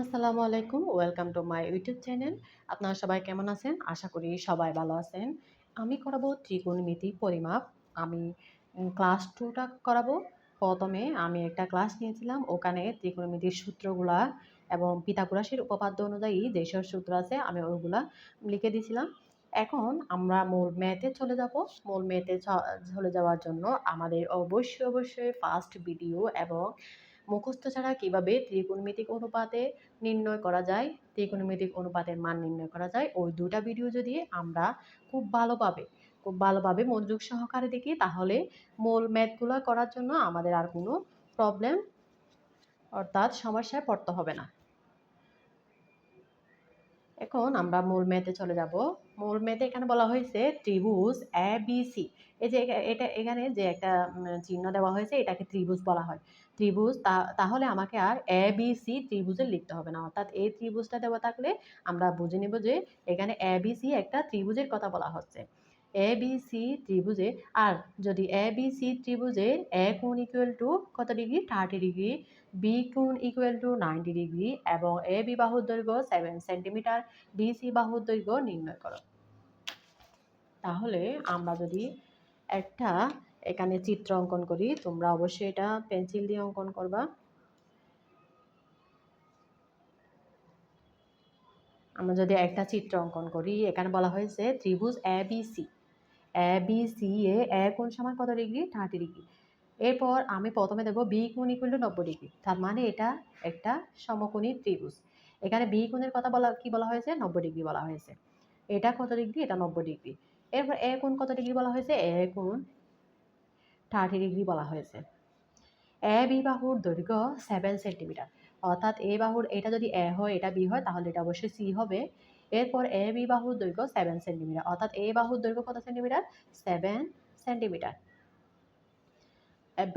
আসসালামু আলাইকুম, welcome to my YouTube channel. আপনারা সবাই কেমন আছেন? আশা করি সবাই ভালো আছেন। আমি করাবো ত্রিকোণমিতি পরিমাপ। আমি ক্লাস টুটা করাবো। প্রথমে আমি একটা ক্লাস নিয়েছিলাম। ওখানে ত্রিকোণমিতির সূত্রগুলা এবং পিতাকুরাসের উপপাদ্য অনুযায়ী যেসব সূত্র আছে, আমি ওইগুলা লিখে দিয়েছিলাম এখন আমরা মূল ম্যাথে চলে যাব। মূল ম্যাথে চলে যাওয়ার জন্য আমাদের অবশ্যই অবশ্যই ফার্স্ট ভিডিও এবং মুখস্থ ছাড়া কীভাবে ত্রিকোণমিতিক অনুপাতে নির্ণয় করা যায়, ত্রিকোণমিতিক অনুপাতের মান নির্ণয় করা যায়, ওই দুটা ভিডিও যদি আমরা খুব ভালোভাবে খুব ভালোভাবে মনোযোগ সহকারে দেখি, তাহলে মূল ম্যাথগুলো করার জন্য আমাদের আর কোনো প্রবলেম অর্থাৎ সমস্যায় পড়তে হবে না। এখন আমরা মূল ম্যাথে চলে যাব। মূল ম্যাথে এখানে বলা হয়েছে ত্রিভুজ এ বি সি এই যে এটা এখানে যে একটা চিহ্ন দেওয়া হয়েছে, এটাকে ত্রিভুজ বলা হয়। ত্রিভুজ তাহলে আমাকে আর এ বি সি ত্রিভুজের লিখতে হবে না। অর্থাৎ এই ত্রিভুজটা দেওয়া থাকলে আমরা বুঝে নেব যে এখানে এ বি সি একটা ত্রিভুজের কথা বলা হচ্ছে। এ বি সি ত্রিভুজে আর যদি এ বি সি ত্রিভুজে এ কোণ ইকুয়াল টু কত ডিগ্রি থার্টি ডিগ্রি বি কোণ ইকুয়াল টু নাইনটি ডিগ্রি এবং এ বি বাহুর দৈর্ঘ্য সেভেন সেন্টিমিটার বি সি বাহুর দৈর্ঘ্য নির্ণয় করো তাহলে আমরা যদি একটা এখানে চিত্র অঙ্কন করি, তোমরা অবশ্যই এটা পেন্সিল দিয়ে অঙ্কন করবা। আমরা যদি একটা চিত্র অঙ্কন করি, এখানে বলা হয়েছে ত্রিভুজ A B C A B C A A কোণ সমান কত ডিগ্রি থার্টি ডিগ্রি এরপর আমি প্রথমে দেবো বি কোণ ইকুয়াল টু নব্বই ডিগ্রি তার মানে এটা একটা সমকোণী ত্রিভুজ। এখানে বি কোণের কথা বলা, কি বলা হয়েছে? নব্বই ডিগ্রি বলা হয়েছে। এটা কত ডিগ্রি এটা নব্বই ডিগ্রি এরপর এ কোণ কত ডিগ্রি বলা হয়েছে? এ কোণ থার্টি ডিগ্রি বলা হয়েছে। এ বি বাহুর দৈর্ঘ্য সেভেন সেন্টিমিটার অর্থাৎ এ বাহুর, এটা যদি এ হয়, এটা বি হয়, তাহলে এটা অবশ্যই সি হবে। এরপর এ বি বাহুর দৈর্ঘ্য সেভেন সেন্টিমিটার অর্থাৎ এ বাহুর দৈর্ঘ্য কত সেন্টিমিটার সেভেন সেন্টিমিটার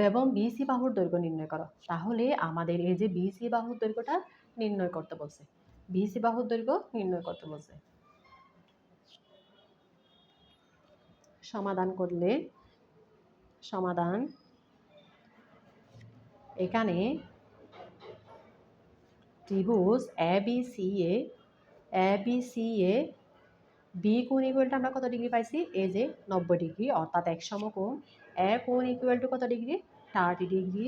এবং বিসি বাহুর দৈর্ঘ্য নির্ণয় করো। তাহলে আমাদের এই যে বিসি বাহুর দৈর্ঘ্যটা নির্ণয় করতে বলছে। বিসি বাহুর দৈর্ঘ্য নির্ণয় করতে বলছে। সমাধান করলে, সমাধান এখানে ত্রিভুজ A B C A A B C A B কোণ ইকুয়ালটা আমরা কত ডিগ্রি পাইছি? এ যে নব্বই ডিগ্রি অর্থাৎ এক সমকোণ। এ কোণ ইকুয়াল টু কত ডিগ্রি থার্টি ডিগ্রি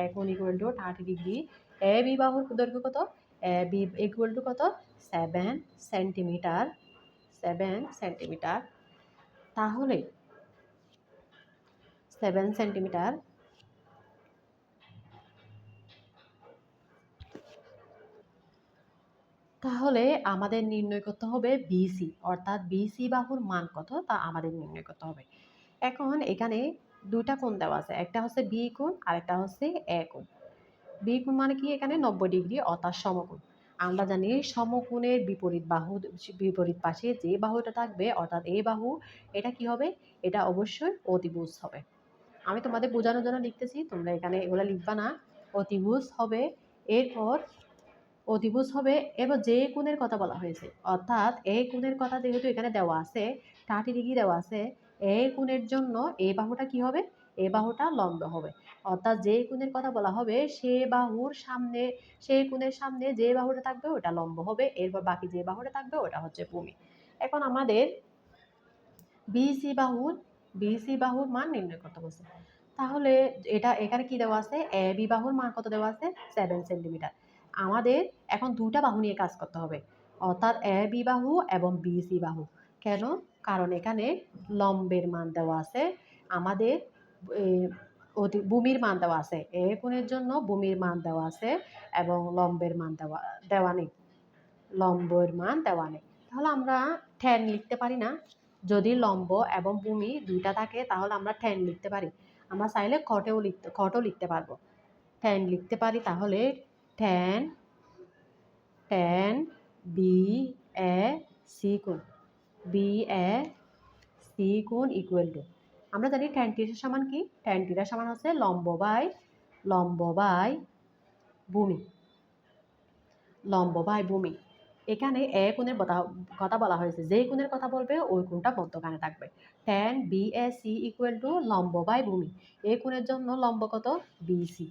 এ কোণ equal to thirty degree A B বাহুর দৈর্ঘ্য কত? এ বি ইকুয়াল টু কত? সেভেন সেন্টিমিটার সেভেন সেন্টিমিটার তাহলে সেভেন সেন্টিমিটার তাহলে আমাদের নির্ণয় করতে হবে বিসি অর্থাৎ বিসি বাহুর মান কত তা আমাদের নির্ণয় করতে হবে। এখন এখানে দুটা কোণ দেওয়া আছে, একটা হচ্ছে বি কোণ আর একটা হচ্ছে এ কোণ। বি কোণ মানে কি এখানে? নব্বই ডিগ্রি, অর্থাৎ সমকোণ। আমরা জানি সমকোণের বিপরীত বাহু, বিপরীত পাশে যে বাহুটা থাকবে, অর্থাৎ এই বাহু, এটা কি হবে? এটা অবশ্যই অতিভুজ হবে। আমি তোমাদের বোঝানোর জন্য লিখতেছি, তোমরা এখানে এগুলো লিখবা না। অতিভুজ হবে, এরপর অতিভুজ হবে এবার যে কোণের কথা বলা হয়েছে, অর্থাৎ এই কোণের কথা যেহেতু এখানে দেওয়া আছে থার্টি ডিগ্রি দেওয়া আছে, এই কোণের জন্য এই বাহুটা কি হবে? এ বাহুটা লম্ব হবে। অর্থাৎ যে কোণের কথা বলা হবে, সে বাহুর সামনে, সেই কোণের সামনে যে বাহুটা থাকবে, ওটা লম্ব হবে। এরপর বাকি যে বাহুটা থাকবে, ওটা হচ্ছে ভূমি। এখন আমাদের বিসি বাহুর বিসি বাহুর মান নির্ণয় করতে বলছে। তাহলে এটা এখানে কি দেওয়া আছে? এ বি বাহুর মান কত দেওয়া আছে? সেভেন সেন্টিমিটার আমাদের এখন দুটা বাহু নিয়ে কাজ করতে হবে। অর্থাৎ এ বি বাহু এবং বি সি বাহু। কেন? কারণ এখানে লম্বের মান দেওয়া আছে। আমাদের অতি ভূমির মান দেওয়া আছে। এ কোণের জন্য ভূমির মান দেওয়া আছে এবং লম্বের মান দেওয়া দেওয়া নেই। লম্বের মান দেওয়া নেই। তাহলে আমরা ঠ্যান লিখতে পারি না। যদি লম্ব এবং ভূমি দুইটা থাকে, তাহলে আমরা ঠ্যান লিখতে পারি। আমরা চাইলে খটেও লিখতে খটও লিখতে পারব। ঠ্যান লিখতে পারি তাহলে tan tan B A C কোণ বি এ সি কোণ ইকুয়াল টু আমরা জানি ট্যান টিটার সমান কি? ট্যান টিটার সমান হচ্ছে লম্ব বাই লম্ব বাই ভূমি। লম্ব বাই ভূমি। এখানে এ কোণের কথা বলা হয়েছে। যে কোণের কথা বলবে, ওই কোণটা মধ্যখানে থাকবে। Tan B A C equal to লম্ব বাই ভূমি। এই কোণের জন্য লম্ব কত? সি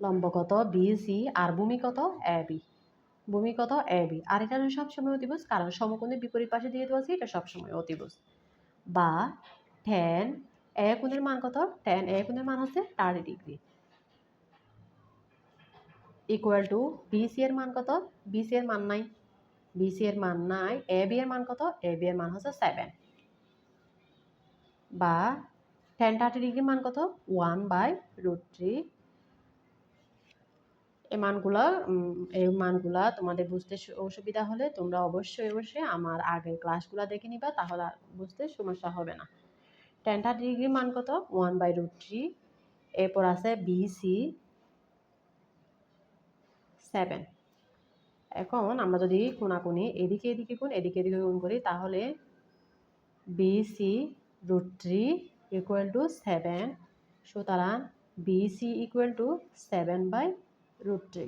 লম্ব কত বি সি আর ভূমি কত বি ভূমি কত বি আর এটা সবসময় অতিভুজ, কারণ সমকোণের বিপরীত পাশে যেহেতু আছে, এটা সবসময় অতিভুজ। বা টেন এ কোণের মান কত? টেন এ কোণের মান হচ্ছে thirty degree. Equal to BC এর মান কত? বিসি এর মান নাই। বিসি এর মান নাই। এ বি এর মান কত? এ বি এর মান হচ্ছে সেভেন বা টেন থার্টি ডিগ্রি মান কত? ওয়ান বাই রুট থ্রি এই মানগুলা এই মানগুলা তোমাদের বুঝতে অসুবিধা হলে তোমরা অবশ্যই অবশ্যই আমার আগের ক্লাসগুলো দেখে নিবা, তাহলে বুঝতে সমস্যা হবে না। টেন থার্টি ডিগ্রি মান কত? ওয়ান বাই রুট থ্রি এরপর আছে বিসি সেভেন এখন আমরা যদি কোনাকুনি এদিকে এদিকে গুণ, এদিকে এদিকে গুণ করি, তাহলে BC root three equal to seven সুতরাং BC equal to seven by root three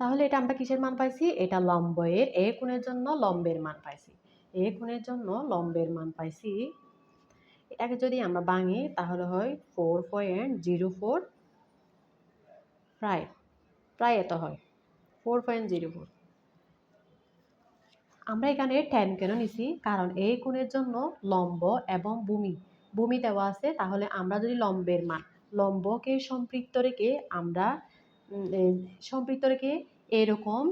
তাহলে এটা আমরা কিসের মান পাইছি? এটা লম্বের এ কোণের জন্য লম্বের মান পাইছি। এ কোণের জন্য লম্বের মান পাইছি। এটাকে যদি আমরা ভাঙি, তাহলে হয় ফোর পয়েন্ট জিরো ফোর প্রায় প্রায় এত হয়। ফোর পয়েন্ট জিরো ফোর আমরা এখানে টেন কেন নিছি? কারণ এই কোণের জন্য লম্ব এবং ভূমি। ভূমি দেওয়া আছে, তাহলে আমরা যদি লম্বের মান লম্বকে সম্পৃক্ত রেখে আমরা সম্পৃক্ত রেখে এরকম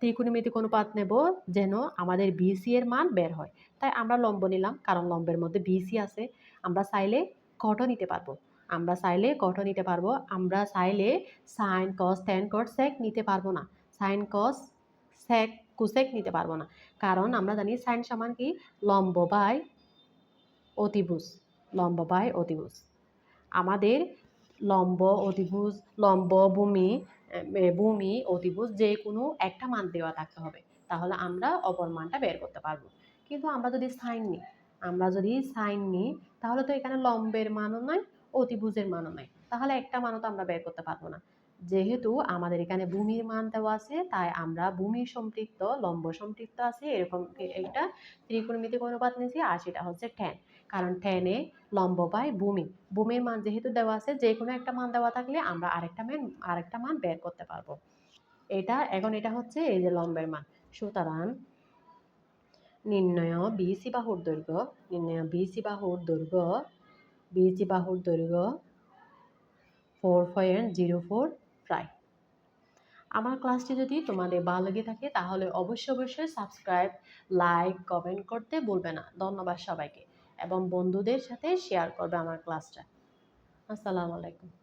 ত্রিকোণমিতিক অনুপাত নেব যেন আমাদের বিসি এর মান বের হয়। তাই আমরা লম্ব নিলাম, কারণ লম্বের মধ্যে বিসি আছে। আমরা চাইলে কট নিতে পারব। আমরা চাইলে কট নিতে পারব। আমরা চাইলে সাইন কস ট্যান কট সেক নিতে পারব না। সাইন কস সেক কুসেক নিতে পারব না। কারণ আমরা জানি সাইন সমান কি? লম্ব বাই অতিভুজ। লম্ব বাই অতিভুজ। আমাদের লম্ব অতিভুজ লম্ব ভূমি ভূমি অতিভুজ যে কোনো একটা মান দেওয়া থাকতে হবে। তাহলে আমরা অপর মানটা বের করতে পারব। কিন্তু আমরা যদি সাইন নিই, আমরা যদি সাইন নিই, তাহলে তো এখানে লম্বের মানও নয় অতিভুজের মানও নয় তাহলে একটা মানও তো আমরা বের করতে পারব না। যেহেতু আমাদের এখানে ভূমির মান দেওয়া আছে, তাই আমরা ভূমি সম্পৃক্ত, লম্ব সম্পৃক্ত আছে, এরকম একটা ত্রিকোণমিতিক অনুপাত নিয়েছি, আর সেটা হচ্ছে টেন কারণ টেনে লম্ব বাই ভূমি। ভূমির মান যেহেতু দেওয়া আছে যে কোনো একটা মান দেওয়া থাকলে আমরা আরেকটা মান আরেকটা মান বের করতে পারব। এটা, এখন এটা হচ্ছে এই যে লম্বের মান। সুতরাং নির্ণয় বিসি বাহুর দৈর্ঘ্য, নির্ণয় বিসি বাহুর দৈর্ঘ্য বিসি বাহুর দৈর্ঘ্য ফোর পয়েন্ট জিরো ফোর প্রায় আমার ক্লাসটি যদি তোমাদের ভালো লেগে থাকে, তাহলে অবশ্যই অবশ্যই সাবস্ক্রাইব লাইক কমেন্ট করতে ভুলবে না। ধন্যবাদ সবাইকে। এবং বন্ধুদের সাথে শেয়ার করবে আমার ক্লাসটা আসসালামু আলাইকুম।